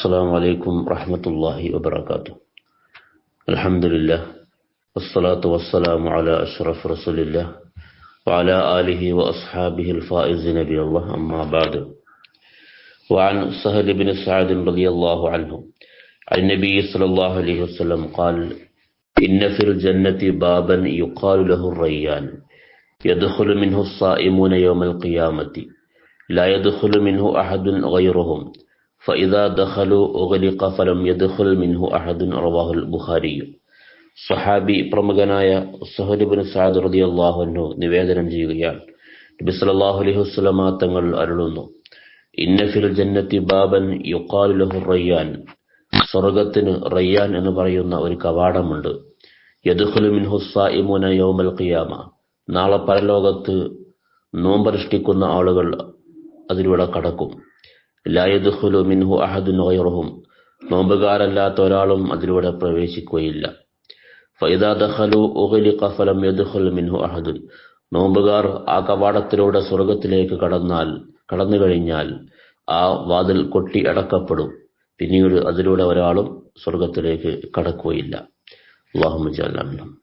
السلام عليكم ورحمة الله وبركاته. الحمد لله والصلاة والسلام على أشرف رسول الله وعلى آله وأصحابه الفائزين بالله. أما بعد وعن سهل بن سعد رضي الله عنه عن النبي صلى الله عليه وسلم قال إن في الجنة بابا يقال له الريان يدخل منه الصائمون يوم القيامة لا يدخل منه أحد غيرهم ഫൈദ ദഹലു ഒഗലിഖ ഫലം യദ്ഖുൽ മിൻഹു അഹദുൻ റവാഹുൽ ബുഖാരിയു സഹാബി പ്രമുഖനായ സഹലിബിൻ സാദ് റതി അള്ളാഹുനു നിവേദനം ചെയ്യുകയാണ്. നബി സല്ലല്ലാഹു അലൈഹി വസല്ലമ തങ്ങൾ അരുളുന്നു. ഇന്ന ഫിൽ ജന്നത്തി ബാബൻ യുഖാലു ലഹു റയ്യാൻ. സ്വർഗത്തിന് റയ്യാൻ എന്ന് പറയുന്ന ഒരു കവാടമുണ്ട്. യദ്ഖുലു മിൻഹു സായിമുന യൗമൽ ഖിയാമ. നാളെ പരലോകത്ത് നോമ്പനുഷ്ഠിക്കുന്ന ആളുകൾ അതിലൂടെ കടക്കും. മിൻഹു അഹദുൻ ഗൈറുഹും നോമ്പുകാരല്ലാത്ത ഒരാളും അതിലൂടെ പ്രവേശിക്കുകയില്ല. ഫൈദാ ഫലം മിൻഹു അഹദുൻ. നോമ്പുകാർ ആ കവാടത്തിലൂടെ സ്വർഗത്തിലേക്ക് കടന്നാൽ കടന്നു കഴിഞ്ഞാൽ ആ വാതിൽ കൊട്ടി അടക്കപ്പെടും. പിന്നീട് അതിലൂടെ ഒരാളും സ്വർഗത്തിലേക്ക് കടക്കുകയില്ല. അള്ളാഹു ജല്ലാമിനും